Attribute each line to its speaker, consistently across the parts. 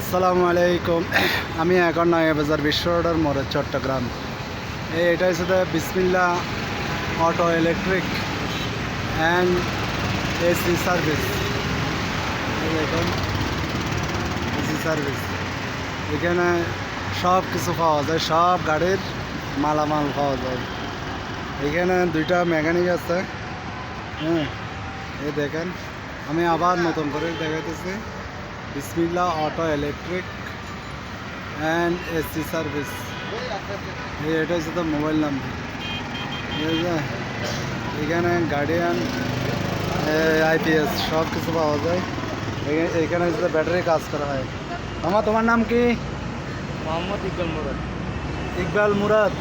Speaker 1: আসসালামু আলাইকুম। আমি এখন বাজার বিশ্ব রোডের মোড়ে চট্টগ্রাম। এই এটা হচ্ছে Bismillah auto electric and AC service. দেখুন, এসি সার্ভিস। এখানে সব কিছু পাওয়া যায়, সব গাড়ির মালামাল পাওয়া যায়। এখানে দুইটা মেকানিক আছে। হ্যাঁ এই দেখেন, আমি আবার নতুন করে দেখাতেছি Bismillah auto electric and AC service এই এটা হচ্ছে তো মোবাইল নাম্বার এখানে গার্ডিয়ান আইপিএস সব কিছু পাওয়া যায়। এখানে- হচ্ছে ব্যাটারি কাজ করা হয়। আমার তোমার নাম কি?
Speaker 2: মোহাম্মদ ইকবাল মোরদ।
Speaker 1: ইকবাল মুরাদ?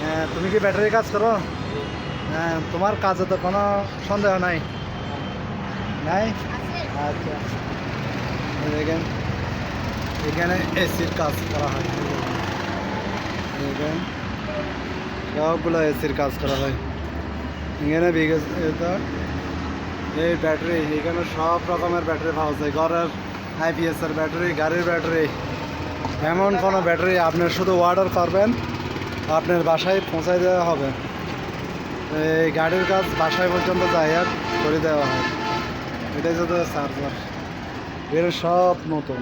Speaker 1: হ্যাঁ, তুমি কি ব্যাটারি কাজ করো? হ্যাঁ তোমার কাজে তো কোনো সন্দেহ নাই? নাই? আচ্ছা। দেখেন এখানে এসির কাজ করা হয়। সবগুলো এসির কাজ করা হয়। এখানে এই ব্যাটারি এখানে সব রকমের ব্যাটারি পাওয়া যায়। ঘরের আইপিএস এর ব্যাটারি গাড়ির ব্যাটারি এমন কোনো ব্যাটারি আপনি শুধু অর্ডার করবেন, আপনার বাসায় পৌঁছায় দেওয়া হবে। এই গাড়ির কাজ বাসায় পর্যন্ত আর করে দেওয়া হয়। এটাই তো চার্জার এর সব নতুন।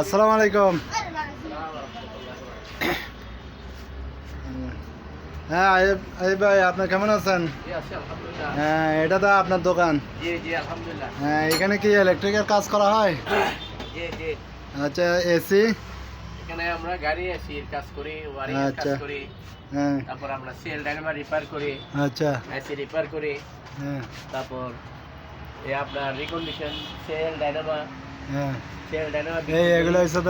Speaker 1: আসসালামু আলাইকুম। হ্যাঁ আইব ভাই আপনি কেমন আছেন? হ্যাঁ এটা তো আপনার দোকান। হ্যাঁ এখানে কি ইলেকট্রিকের কাজ করা হয়? আচ্ছা এসি
Speaker 2: এখানে আমরা গাড়ি এসির কাজ করি ওয়ারিং কাজ
Speaker 1: আচ্ছা।
Speaker 2: করি।
Speaker 1: হ্যাঁ।
Speaker 2: তারপর আমরা সেল রিপেয়ার করি।
Speaker 1: আচ্ছা।
Speaker 2: এসি রিপেয়ার করি।
Speaker 1: হ্যাঁ।
Speaker 2: তারপর এই আপনার রিকন্ডিশন সেল ডাইনামা
Speaker 1: হ্যাঁ। এই এগুলো হচ্ছে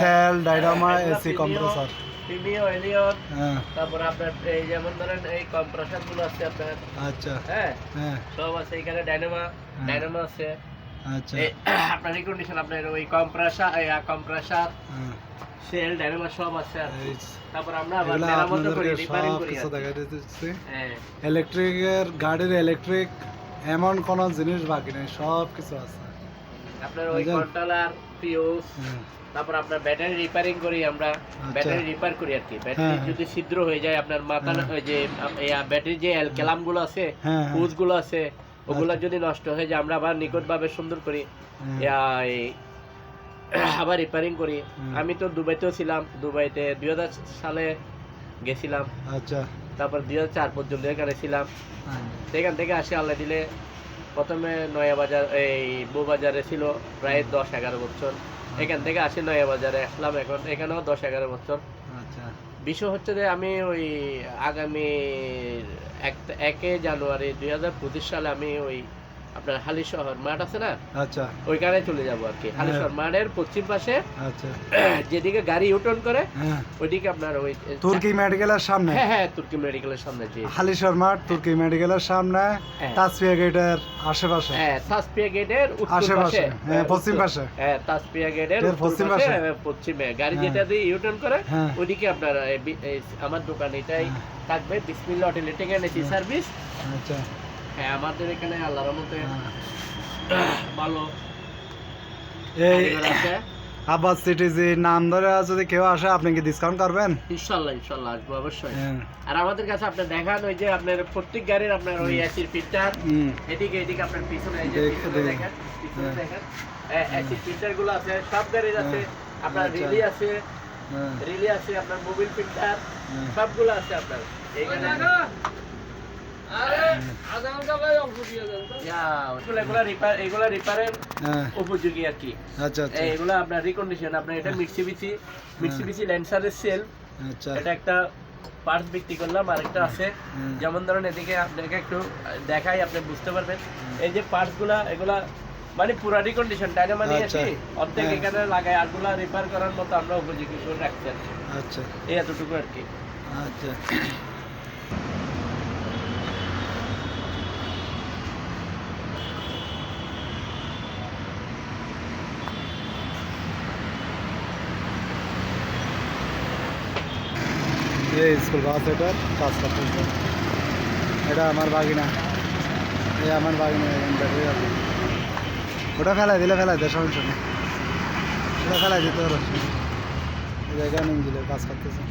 Speaker 1: self dynamo AC compressor
Speaker 2: Premio Allion
Speaker 1: হ্যাঁ।
Speaker 2: তারপর আপনার এই যেমন ধরেন এই কম্প্রেসারগুলো আছে আপনার।
Speaker 1: আচ্ছা।
Speaker 2: হ্যাঁ।
Speaker 1: হ্যাঁ।
Speaker 2: সব আছে এখানে ডাইনামা ডাইনামা আছে।
Speaker 1: আচ্ছা।
Speaker 2: আপনার রিকন্ডিশন আপনার ওই কম্প্রেসার কম্প্রেসার
Speaker 1: হ্যাঁ।
Speaker 2: সেল ডাইনামা সব আছে আর তারপর আমরা আবার মেরামত করি রিপেয়ারিং করি
Speaker 1: কিছু
Speaker 2: আর কি।
Speaker 1: দেখা দিতেছি।
Speaker 2: হ্যাঁ।
Speaker 1: ইলেকট্রিকের গাড়ির ইলেকট্রিক এমন কোনো জিনিস বাকি নেই সব কিছু আছে।
Speaker 2: আপনার ওই কন্ট্রোলার ফিউজ
Speaker 1: হ্যাঁ
Speaker 2: তারপর আপনার ব্যাটারি রিপেয়ারিং করি আমরা। ব্যাটারি রিপেয়ার করি আর কি। ব্যাটারি
Speaker 1: হ্যাঁ।
Speaker 2: যদি ছিদ্র হয়ে যায় আপনার মাথা
Speaker 1: হ্যাঁ।
Speaker 2: যে ব্যাটারি যে গুলো আছে
Speaker 1: হ্যাঁ
Speaker 2: গুলো আছে ওগুলো
Speaker 1: আচ্ছা।
Speaker 2: যদি নষ্ট হয়ে যায় আমরা আবার নিকট ভাবে সুন্দর করি।
Speaker 1: হ্যাঁ।
Speaker 2: আবার রিপেয়ারিং করি। আমি তো দুবাইতেও ছিলাম দুবাইতে দুই হাজার সালে গেছিলাম।
Speaker 1: আচ্ছা।
Speaker 2: তারপর দুই হাজার চার পর্যন্ত এখানে ছিলাম।
Speaker 1: হ্যাঁ।
Speaker 2: সেখান থেকে আসি আল্লাহ দিলে। প্রথমে নয়া বাজার এই বউবাজারে ছিল প্রায় দশ এগারো বছর। এখান থেকে আসি নয়া বাজারে আসলাম এখন এখানেও দশ এগারো বছর।
Speaker 1: আচ্ছা।
Speaker 2: বিষয় হচ্ছে যে আমি ওই আগামী এক একে জানুয়ারি দুই হাজার পঁচিশ সালে আমি ওই আপনার হালি শহর মাঠ আছে না?
Speaker 1: আচ্ছা।
Speaker 2: ওইখানে চলে যাব আর কি। হালি
Speaker 1: হ্যাঁ।
Speaker 2: শহর মাঠের পশ্চিম পাশে
Speaker 1: আচ্ছা।
Speaker 2: যেদিকে গাড়ি ইউটার্ন করে
Speaker 1: হ্যাঁ।
Speaker 2: ওইদিকে আপনার ওই
Speaker 1: তুর্কি মেডিকেলের সামনে?
Speaker 2: হ্যাঁ হ্যাঁ তুর্কি মেডিকেলের সামনে জি।
Speaker 1: হালিশর মাঠ তুর্কি মেডিকেলের সামনে
Speaker 2: হ্যাঁ।
Speaker 1: তাসফিয়া গেটের আশেপাশে।
Speaker 2: হ্যাঁ তাসপিয়া গেটের
Speaker 1: আশেপাশে,
Speaker 2: পাশে।
Speaker 1: হ্যাঁ, পশ্চিম পাশে।
Speaker 2: হ্যাঁ তাসপিয়া গেটের
Speaker 1: পশ্চিম
Speaker 2: পাশে,
Speaker 1: পাশে?
Speaker 2: হ্যাঁ, পশ্চিমে। গাড়ি
Speaker 1: হ্যাঁ।
Speaker 2: যেটা দিয়ে ইউটার্ন করে
Speaker 1: হ্যাঁ।
Speaker 2: ওইদিকে আপনার আমার দোকান এটাই
Speaker 1: হ্যাঁ।
Speaker 2: থাকবে বিসমিল্লাহ হোটেল। এটাকে সার্ভিস?
Speaker 1: আচ্ছা।
Speaker 2: হ্যাঁ আমাদের এখানে আল্লাহর মতে
Speaker 1: হ্যাঁ।
Speaker 2: ভালো।
Speaker 1: এই
Speaker 2: আছে
Speaker 1: আব্বাস সিটিজি নাম ধরে যদি কেউ আসে আপনি কি ডিসকাউন্ট করবেন?
Speaker 2: ইনশাল্লাহ ইনশাল্লাহ আসব অবশ্যই।
Speaker 1: হ্যাঁ।
Speaker 2: আর আমাদের কাছে আপনি দেখান ওই যে আপনার প্রত্যেক গাড়ির আপনার ওই এসির ফিল্টার এদিকে এদিকে আপনার পিছনে এই যে পিছনে দেখেন পিছনে। দেখেন। এসির ফিল্টারগুলো আছে সব গাড়ির আছে। আপনার
Speaker 1: আচ্ছা।
Speaker 2: রিলি আছে
Speaker 1: হ্যাঁ।
Speaker 2: রিলি আছে আপনার মোবিল ফিল্টার। সবগুলো আছে আপনার। এইখানে উপযোগী আর কি।
Speaker 1: আচ্ছা আচ্ছা।
Speaker 2: এগুলো আপনার রিকন্ডিশন আপনার এটা মিক্সিবিসি মিক্সিবিসি ল্যান্সারের সেল
Speaker 1: আচ্ছা।
Speaker 2: এটা একটা পার্টস বিক্রি করলাম আরেকটা আছে। যেমন ধরুন এদিকে আপনাকে একটু দেখাই আপনি বুঝতে পারবেন। এই যে পার্টসগুলা এগুলা মানে পুরা রিকন্ডিশন নিয়ে
Speaker 1: আচ্ছা।
Speaker 2: অর্ধেক
Speaker 1: হ্যাঁ।
Speaker 2: এখানে লাগাই আরগুলা রিপেয়ার করার মতো আমরা উপযোগী করে রাখছি আর
Speaker 1: আচ্ছা।
Speaker 2: এই এতটুকু আর কি।
Speaker 1: আচ্ছা। এই স্কুল বাস এটার কাজ করতেছে এটা আমার বাগিনা। এই আমার বাগিনা ব্যাটারি আছে ওটা ফেলাই দিলে ফেলাই দে সমস্যা নেই। ওটা ফেলাই দিতে পারো এই জায়গায় ইঞ্জিনের কাজ করতেছে।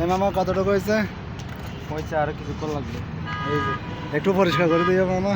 Speaker 1: এই মামা কতটুকু হয়েছে?
Speaker 3: হয়েছে আরও কিছুক্ষণ লাগবে।
Speaker 1: এই যে একটু পরিষ্কার করে দিও মামা।